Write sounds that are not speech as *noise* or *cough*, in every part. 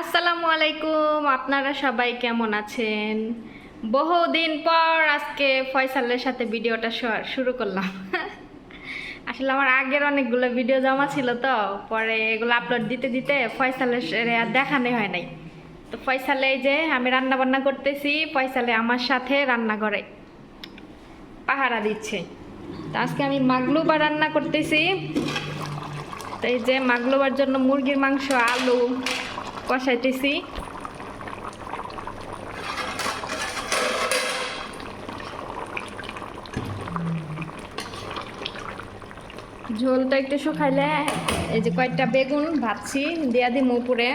আসসালামু আলাইকুম, আপনারা সবাই কেমন আছেন? বহুদিন পর আজকে ফয়সালের সাথে ভিডিওটা শুরু করলাম। *laughs* আসলে আমার আগের অনেকগুলো ভিডিও জমা ছিল তো, পরে এগুলো আপলোড দিতে দিতে ফয়সালের আর দেখানো হয় নাই। তো ফয়সালে যে আমি রান্না বান্না করতেছি, ফয়সালে আমার সাথে রান্না করে পাহারা দিচ্ছে। তো আজকে আমি মাগলুবা রান্না করতেছি। তো এই যে মাগলোবার জন্য মুরগির মাংস, আলু কষাইতেছি। ঝোলটা একটু শুকাইলে এই যে কয়েকটা বেগুন ভাজছি, দিয়া দিম উপরে।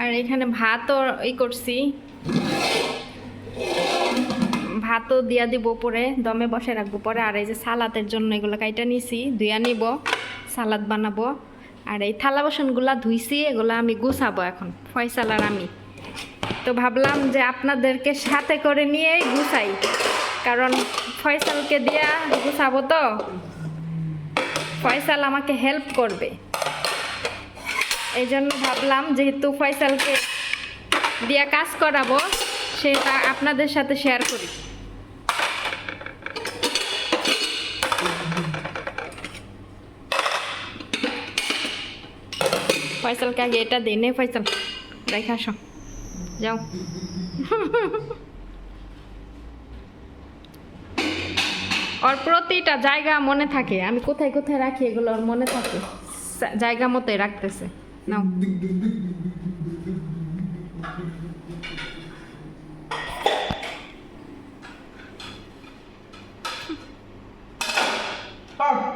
আর এখানে ভাতও ই করছি। ভাতও দিয়া দিব পরে, দমে বসে রাখব। পরে আর এই যে সালাদের জন্য এগুলো কাইটা নিছি, ধুইয়া নিব, সালাদ বানাবো। আর এই থালা বাসনগুলা ধুইছি, এগুলো আমি গুছাবো এখন ফয়সাল আর আমি। তো ভাবলাম যে আপনাদেরকে সাথে করে নিয়েই গুছাই, কারণ ফয়সালকে দিয়া গুছাবো তো। ফয়সাল আমাকে হেল্প করবে। এই জন্য ভাবলাম যেহেতু ফয়সালকে দিয়া কাজ করাবো, সেটা আপনাদের সাথে শেয়ার করি। ফয়সালকে আগে এটা দিই নে ফয়সাল রেখে আসো। যাও। ওর প্রতিটা জায়গা মনে থাকে। আমি কোথায় কোথায় রাখি এগুলো ওর মনে থাকে। জায়গা মতোই রাখতেছে। নাও।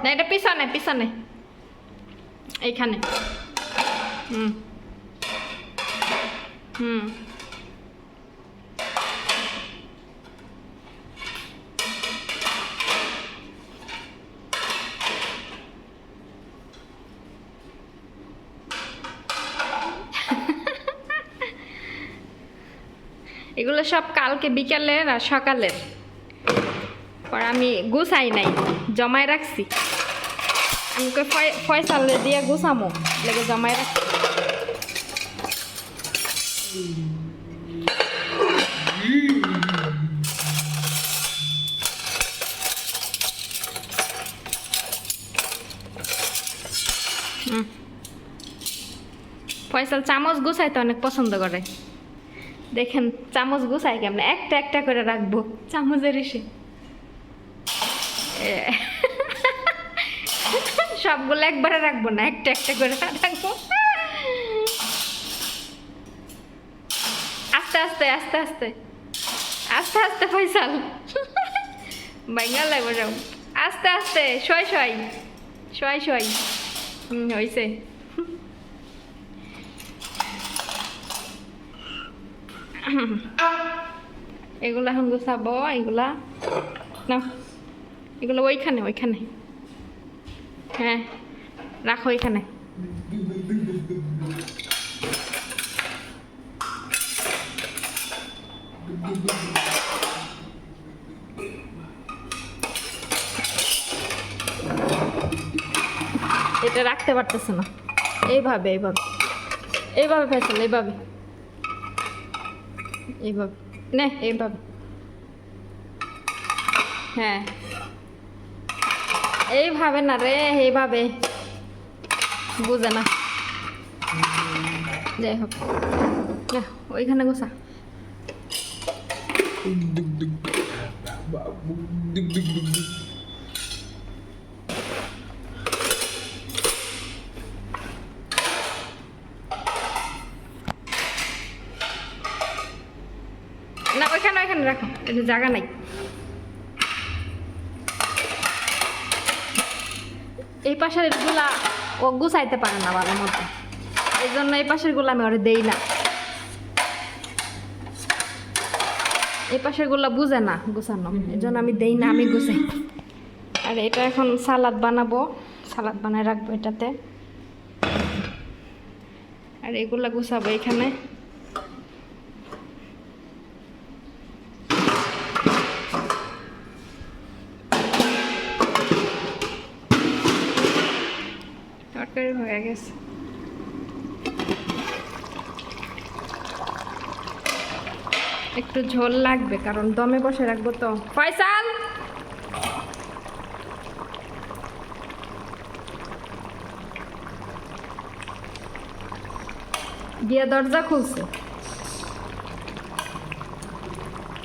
না এটা পিছনে পিছনে। এইখানে। হুম হুম *laughs* এগুলো সব কালকে বিকালের আর সকালের। পর আমি গুছাই নাই, জমায় রাখছি। আমি কই ফয়- ফয়সালে দিয়ে গুছামো, লেগে জমায় রাখছি। ফয়সাল চামচ গুছাইতে অনেক পছন্দ করে। দেখেন, চামচ গুছাই কেমন? একটা একটা করে রাখব। চামচের এসে *laughs* সবগুলো একবারে রাখব না, একটা একটা করে রাখব। আস্তে আস্তে আস্তে আস্তে। আস্তে আস্তে, ফয়সাল। বাইঙ্গা লাগবে যাও আস্তে আস্তে, শয় শয়। শয় শয়। হুম হয়েছে এগুলা এখন গুছাবো, এগুলা। না এগুলো ওইখানে ওইখানে। হ্যাঁ রাখো ওইখানে। রাখতে পারতেছে না এইভাবে এইভাবে এইভাবে ফেসল এইভাবে এইভাবে নে এইভাবে হ্যাঁ এইভাবে না রে এইভাবে বুঝে না যাই হোক ওইখানে গোসা না ওইখানে রাখো। এটা জায়গা নাই। এই পাশেরগুলা ও গুছাইতে পারে না ভালো মতো এই জন্য এই পাশেরগুলা আমি ওরে দেই না। এই পাশেরগুলা বুঝে না গুছানো। এই জন্য আমি দেই না, আমি গুছাই। আর এটা এখন সালাদ বানাবো। সালাদ বানায় রাখব এটাতে। আর এগুলা গুছাবো এখানে। গেছে একটু ঝোল লাগবে, কারণ দমে বসে রাখব তো। ফয়সাল! গিয়ে দরজা খুলছে।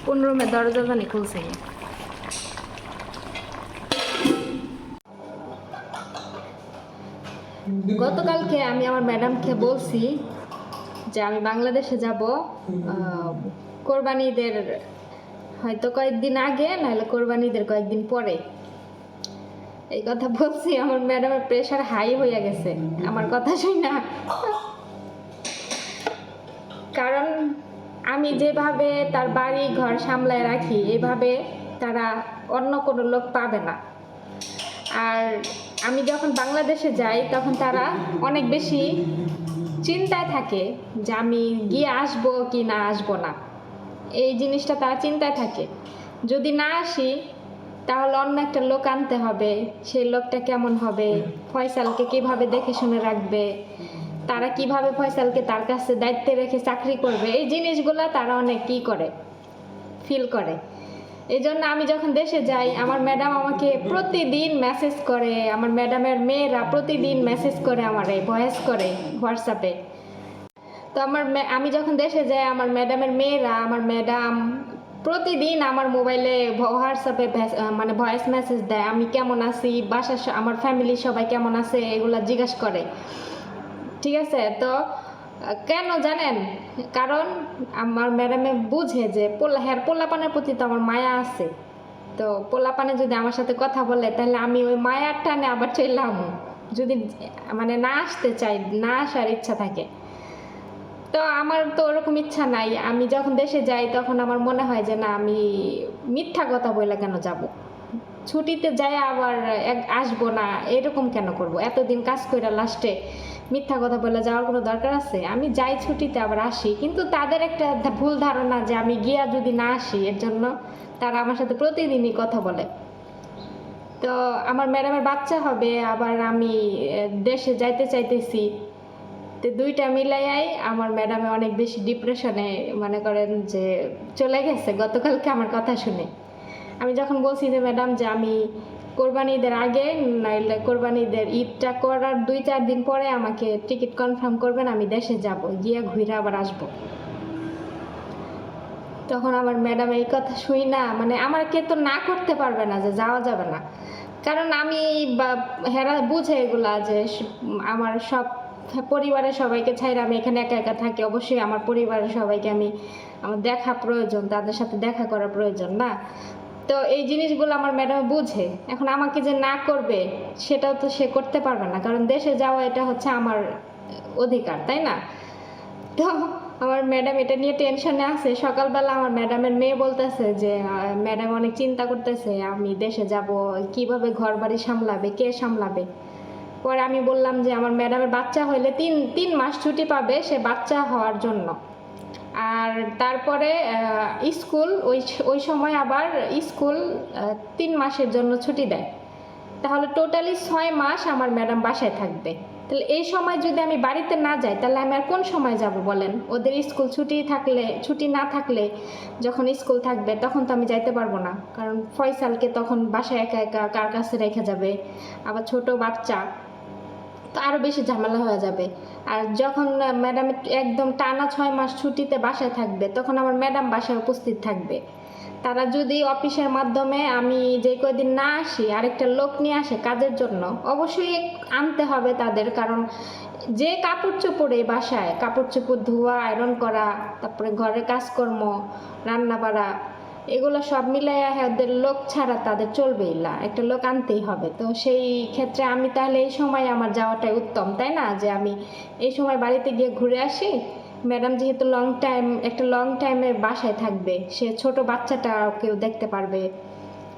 কোন রুমে দরজা জানি খুলছে গিয়ে। গতকালকে আমি আমার ম্যাডামকে বলছি যে আমি বাংলাদেশে যাব কোরবানি ঈদের হয়তো কয়েকদিন আগে, নাহলে কোরবানি ঈদের কয়েকদিন পরে। এই কথা বলছি, আমার ম্যাডামের প্রেশার হাই হয়ে গেছে। আমার কথা শুই না। কারণ আমি যেভাবে তার বাড়ি ঘর সামলায় রাখি, এভাবে তারা অন্য কোনো লোক পাবে না। আর আমি যখন বাংলাদেশে যাই, তখন তারা অনেক বেশি চিন্তায় থাকে যে আমি গিয়ে আসব কি না আসব না। এই জিনিসটা তারা চিন্তায় থাকে। যদি না আসি, তাহলে অন্য একটা লোক আনতে হবে। সেই লোকটা কেমন হবে? ফয়সালকে কীভাবে দেখে শুনে রাখবে? তারা কীভাবে ফয়সালকে তার কাছে দায়িত্বে রেখে চাকরি করবে? এই জিনিসগুলো তারা অনেক কি করে ফিল করে। এই জন্য আমি যখন দেশে যাই, আমার ম্যাডাম আমাকে প্রতিদিন মেসেজ করে, আমার ম্যাডামের মেয়েরা প্রতিদিন মেসেজ করে আমারে ভয়েস করে হোয়াটসঅ্যাপে তো আমার আমি যখন দেশে যাই, আমার ম্যাডামের মেয়েরা, আমার ম্যাডাম প্রতিদিন আমার মোবাইলে হোয়াটসঅ্যাপে মানে ভয়েস মেসেজ দেয়, আমি কেমন আছি? বাসার আমার ফ্যামিলি সবাই কেমন আছে? এগুলো জিজ্ঞাসা করে। ঠিক আছে? তো কেন জানেন? কারণ আমার ম্যাডামে বুঝে যে পোলা হ্যাঁ পোলাপানের প্রতি তো আমার মায়া আছে। তো পোলাপানে যদি আমার সাথে কথা বলে, তাহলে আমি ওই মায়ার টানে আবার চললাম যদি মানে না আসতে চাই, না আসার ইচ্ছা থাকে। তো আমার তো ওরকম ইচ্ছা নাই। আমি যখন দেশে যাই, তখন আমার মনে হয় যে না, আমি মিথ্যা কথা বলে কেন যাব? ছুটিতে যাই আবার আসব না, এরকম কেন করব? এতদিন কাজ করে লাস্টে মিথ্যা কথা বলে যাওয়ার কোনো দরকার আছে? আমি যাই ছুটিতে আবার আসি, কিন্তু তাদের একটা ভুল ধারণা যে আমি গিয়া যদি না আসি, এর জন্য তারা আমার সাথে প্রতিদিনই কথা বলে। তো আমার ম্যাডামের বাচ্চা হবে, আবার আমি দেশে যাইতে চাইতেছি। তো দুইটা মিলাইয়াই আমার ম্যাডামে অনেক বেশি ডিপ্রেশনে মনে করেন যে চলে গেছে, গতকালকে আমার কথা শুনে। আমি যখন বলছি যে, ম্যাডাম, যে আমি কোরবানি ঈদের আগে, নাইলে কোরবানি ঈদের ঈদটা করার দুই চার দিন পরে আমাকে টিকিট কনফার্ম করবেন, আমি দেশে যাব, গিয়ে ঘুরে আবার আসব। তখন আমার ম্যাডাম এই কথা শুই না মানে আমাকে তো না করতে পারবে না যে যাওয়া যাবে না। কারণ আমি হেরা বুঝে এগুলা যে, আমার সব পরিবারের সবাইকে ছাইরে আমি এখানে একা একা থাকি, অবশ্যই আমার পরিবারের সবাইকে আমি, আমার দেখা প্রয়োজন, তাদের সাথে দেখা করা প্রয়োজন না। তো এই জিনিসগুলো আমার ম্যাডাম বুঝে। এখন আমাকে যে না করবে, সেটাও তো সে করতে পারবে না। কারণ দেশে যাওয়া এটা হচ্ছে আমার অধিকার, তাই না? তো আমার ম্যাডাম এটা নিয়ে টেনশনে আছে। সকালবেলা আমার ম্যাডামের মেয়ে বলতেছে যে, ম্যাডাম অনেক চিন্তা করতেছে, আমি দেশে যাব, কীভাবে ঘর বাড়ি সামলাবে, কে সামলাবে? পরে আমি বললাম যে, আমার ম্যাডামের বাচ্চা হইলে তিন তিন মাস ছুটি পাবে, সে বাচ্চা হওয়ার জন্য। আর তারপরে স্কুল, ওই ওই সময় আবার স্কুল তিন মাসের জন্য ছুটি দেয়। তাহলে টোটালি ছয় মাস আমার ম্যাডাম বাসায় থাকবে। তাহলে এই সময় যদি আমি বাড়িতে না যাই, তাহলে আমি আর কোন সময় যাব বলেন? ওদের স্কুল ছুটি থাকলে, ছুটি না থাকলে যখন স্কুল থাকবে, তখন তো আমি যাইতে পারব না। কারণ ফয়সালকে তখন বাসায় একা একা কার কাছে রেখে যাবে? আবার ছোট বাচ্চা। তো আরও বেশি ঝামেলা হয়ে যাবে। আর যখন ম্যাডাম একদম টানা ছয় মাস ছুটিতে বাসায় থাকবে, তখন আমার ম্যাডাম বাসায় উপস্থিত থাকবে। তারা যদি অফিসের মাধ্যমে আমি যে কয়দিন না আসি, আরেকটা লোক নিয়ে আসে কাজের জন্য, অবশ্যই আনতে হবে তাদের। কারণ যে কাপড় চোপড়ে বাসায় কাপড় চোপড় ধোয়া আয়রন করা, তারপরে ঘরের কাজকর্ম রান্না বাড়া এগুলো সব মিলাইয়া ওদের লোক ছাড়া তাদের চলবেই না। একটা লোক আনতেই হবে। তো সেই ক্ষেত্রে আমি তাহলে এই সময় আমার যাওয়াটাই উত্তম, তাই না? যে আমি এই সময় বাড়িতে গিয়ে ঘুরে আসি। ম্যাডাম যেহেতু লং টাইম একটা লং টাইমে বাসায় থাকবে, সে ছোট বাচ্চাটা কেউ দেখতে পারবে,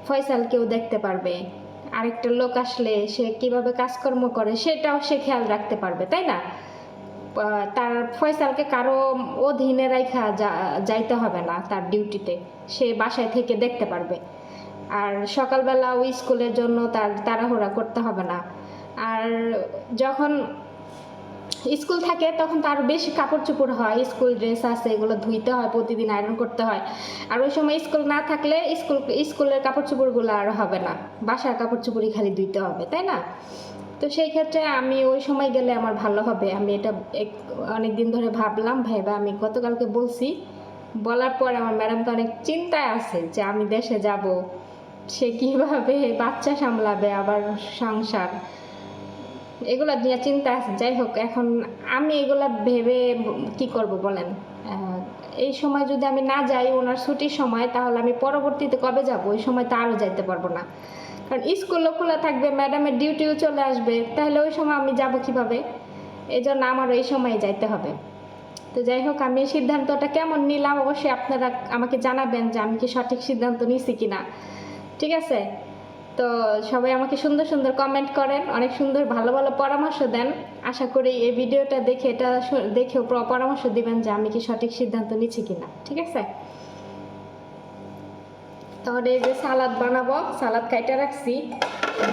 ফয়সাল কেউ দেখতে পারবে। আরেকটা লোক আসলে সে কীভাবে কাজকর্ম করে, সেটাও সে খেয়াল রাখতে পারবে, তাই না? তার ফয়সালকে কারও অধীনে রাখা যাইতে হবে না তার ডিউটিতে। সে বাসায় থেকে দেখতে পারবে। আর সকালবেলা ওই স্কুলের জন্য তার তাড়াহুড়া করতে হবে না। আর যখন স্কুল থাকে তখন তার বেশি কাপড় চোপড় হয়, স্কুল ড্রেস আছে এগুলো ধুইতে হয়, প্রতিদিন আয়রন করতে হয়। আর ওই সময় স্কুল না থাকলে স্কুল, স্কুলের কাপড় চোপড়গুলো আর হবে না। বাসার কাপড় চোপড়ই খালি ধুইতে হবে, তাই না? তো সেই ক্ষেত্রে আমি ওই সময় গেলে আমার ভালো হবে। আমি এটা অনেক দিন ধরে ভাবলাম ভাইবা আমি গতকালকে বলছি। বলার পর আমার ম্যাডাম তো অনেক চিন্তায় আছে যে আমি দেশে যাব, সে কীভাবে বাচ্চা সামলাবে, আবার সংসার। এগুলা নিয়ে চিন্তা আছে। যাই হোক, এখন আমি এগুলা ভেবে কি করব বলেন? এই সময় যদি আমি না যাই, ওনার ছুটির সময়, তাহলে আমি পরবর্তীতে কবে যাব? ওই সময় তো আরও যাইতে পারব না। কারণ স্কুলও খোলা থাকবে, ম্যাডামের ডিউটিও চলে আসবে। তাহলে ওই সময় আমি যাব কীভাবে? এই জন্য আমার এই সময় যাইতে হবে। তো যাই হোক, আমি এই সিদ্ধান্তটা কেমন নিলাম অবশ্যই আপনারা আমাকে জানাবেন যে আমি কি সঠিক সিদ্ধান্ত নিছি কিনা। ঠিক আছে? তো সবাই আমাকে সুন্দর সুন্দর কমেন্ট করেন, অনেক সুন্দর ভালো ভালো পরামর্শ দেন। আশা করি এই ভিডিওটা দেখে এটা দেখেও পরামর্শ দিবেন যে আমি কি সঠিক সিদ্ধান্ত নিচ্ছি কিনা। ঠিক আছে? তাহলে এই যে সালাদ বানাবো সালাদ কাইটা রাখছি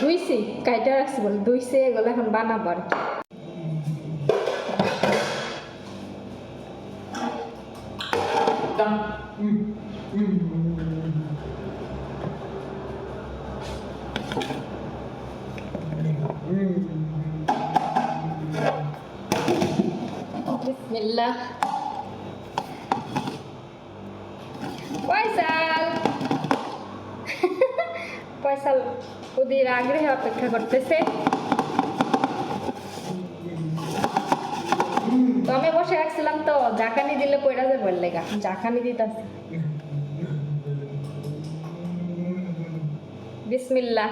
ধুইছি কাইটা রাখছি বলে ধুইছে এগুলো এখন বানাবো আর কি। বিসমিল্লাহ পয়সাল ওদের আগ্রহে অপেক্ষা করতেছে। তো আমি বসে রাখছিলাম তো জাকানি দিলে কইরা যাবে লেগা জাকানি দিতাছি। বিসমিল্লাহ।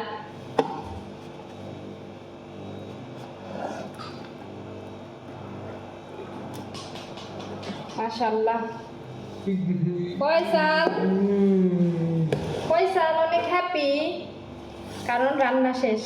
মাশাআল্লাহ। *laughs* ফয়সাল। ফয়সাল অনেক হ্যাপি কারণ রান্না শেষ।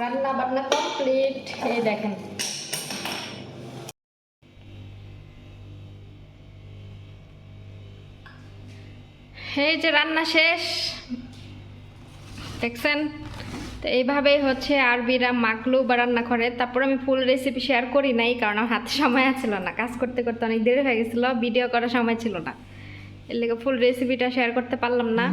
রান্না বান্না কমপ্লিট এই দেখেন এই যে রান্না শেষ। দেখছেন? তো এইভাবেই হচ্ছে আরবিরা মাকলু বা রান্না করে। তারপর আমি ফুল রেসিপি শেয়ার করি নাই, কারণ আমার হাতে সময় ছিল না। কাজ করতে করতে অনেক দেরি হয়ে গেছিল ভিডিও করার সময় ছিল না। এর লেগে ফুল রেসিপিটা শেয়ার করতে পারলাম না।